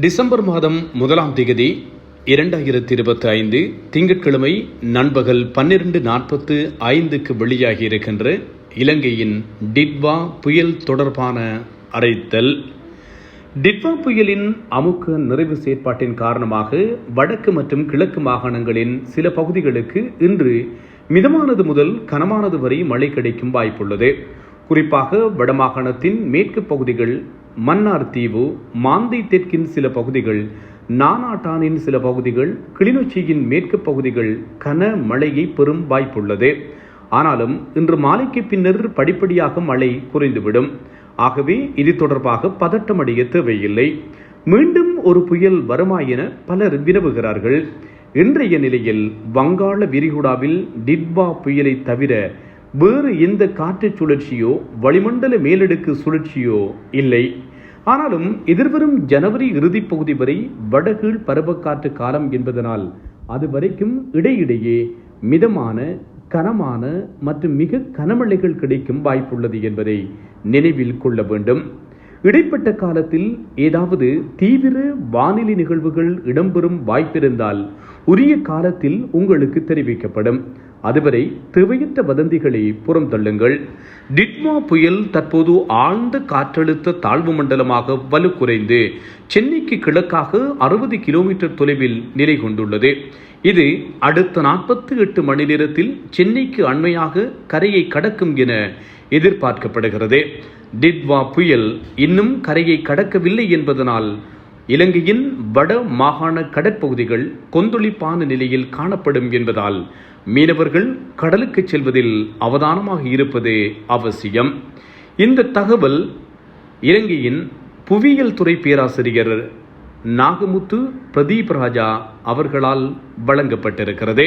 December மாதம் முதலாம் திகதி இரண்டாயிரத்தி இருபத்தி ஐந்து திங்கட்கிழமை நண்பகல் பன்னிரண்டு நாற்பத்து ஐந்துக்கு வெளியாகி இருக்கின்ற இலங்கையின் டிட்வா புயல் தொடர்பான அரைத்தல் டிட்வா புயலின் அமுக்க நிறைவு செயற்பாட்டின் காரணமாக வடக்கு மற்றும் கிழக்கு மாகாணங்களின் சில பகுதிகளுக்கு இன்று மிதமானது முதல் கனமானது வரை மழை கிடைக்கும் வாய்ப்புள்ளது. குறிப்பாக வடமாகாணத்தின் மேற்கு பகுதிகள் மன்னார் தீவு மாந்தை தெற்கின் சில பகுதிகள் நானாட்டானின் சில பகுதிகள் கிளிநொச்சியின் மேற்கு பகுதிகள் கன மழையை பெறும் வாய்ப்புள்ளது. ஆனாலும் இன்று மாலைக்கு பின்னர் படிப்படியாக மழை குறைந்துவிடும். ஆகவே இது தொடர்பாக பதட்டமடைய தேவையில்லை. மீண்டும் ஒரு புயல் வருமா என பலர் வினவுகிறார்கள். இன்றைய நிலையில் வங்காள விரிகுடாவில் டிட்வா புயலை தவிர வேறு எந்த காற்று சுழற்சியோ வளிமண்டல மேலடுக்கு சுழற்சியோ இல்லை. ஆனாலும் எதிர்வரும் ஜனவரி இறுதிப் பகுதி வரை வடகீழ் பருவக்காற்று காலம் என்பதனால் அது வரைக்கும் இடையிடையே மிதமான கனமான மற்றும் மிக கனமழைகள் கிடைக்கும் வாய்ப்புள்ளது என்பதை நினைவில் கொள்ள வேண்டும். இடைப்பட்ட காலத்தில் ஏதாவது தீவிர வானிலை நிகழ்வுகள் இடம்பெறும் வாய்ப்பிருந்தால் உரிய காலத்தில் உங்களுக்கு தெரிவிக்கப்படும். அதுவரை தேவையற்ற வதந்திகளை புறம் தள்ளுங்கள். டிட்மா புயல் தற்போது ஆழ்ந்த காற்றழுத்த தாழ்வு மண்டலமாக வலுக்குறைந்து சென்னைக்கு கிழக்காக அறுபது கிலோமீட்டர் தொலைவில் நிலை கொண்டுள்ளது. இது அடுத்த நாற்பத்தி எட்டு மணி நேரத்தில் சென்னைக்கு அண்மையாக கரையை கடக்கும் என எதிர்பார்க்கப்படுகிறது. டிட்வா புயல் இன்னும் கரையை கடக்கவில்லை என்பதனால் இலங்கையின் வட மாகாண கடற்பகுதிகள் கொந்தளிப்பான நிலையில் காணப்படும் என்பதால் மீனவர்கள் கடலுக்கு செல்வதில் அவதானமாக இருப்பது அவசியம். இந்த தகவல் இலங்கையின் புவியியல் துறை பேராசிரியர் நாகமுத்து பிரதீப் ராஜா அவர்களால் வழங்கப்பட்டிருக்கிறது.